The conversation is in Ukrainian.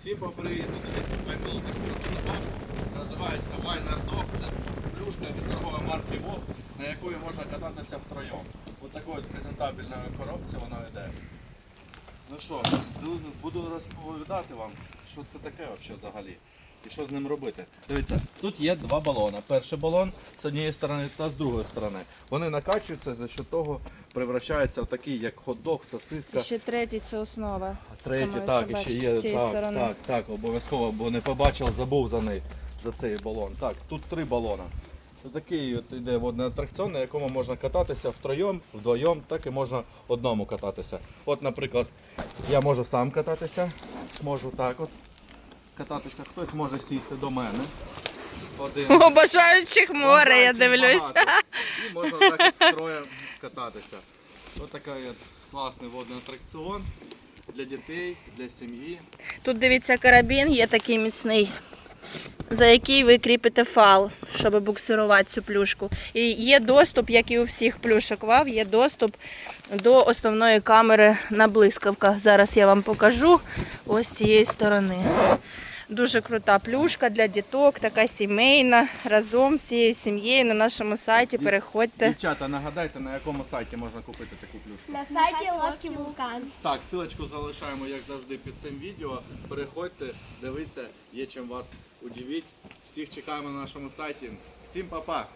Всім попривіт, дивіться, поймали таку собаку. Називається Вайнер Dog. Це плюшка від торгової марки Вов, на якої можна кататися втроєм. Ось такої от презентабельної коробці вона йде. Ну що, буду- розповідати вам, що це таке взагалі. І що з ним робити? Дивіться, тут є два балони. Перший балон з однієї сторони та з другої сторони. Вони накачуються, за що того превращаються в такий, як хот-дог, сосиска. Ще третій це основа. Третє, самої так, і собачки ще є. з цієї Так, сторони. так, так, обов'язково, бо не побачив, забув за неї, за цей балон. Так, тут три балона. Ось Такий от іде водний атракціон, на якому можна кататися втроєм, вдвоєм, так і можна одному кататися. От, наприклад, я можу сам кататися, можу так от кататися, хтось може сісти до мене. Один. О, море, я дивлюсь. багато. І можна так от кататися. Ось такий от класний водний атракціон для дітей, для сім'ї. Тут дивіться, карабін є такий міцний, за який ви кріпите фал, щоб буксирувати цю плюшку. І є доступ, як і у всіх плюшок вав, є доступ до основної камери на блискавках. Зараз я вам покажу ось з цієї сторони. Дуже крута плюшка для діток, така сімейна. Разом всією сім'єю на нашому сайті переходьте. Дівчата, нагадайте, на якому сайті можна купити таку плюшку. На сайті Лодки Вулкан. Так, силочку залишаємо, як завжди, під цим відео. Переходьте, дивіться, є чим вас удивіть. Всіх чекаємо на нашому сайті. Всім па-па!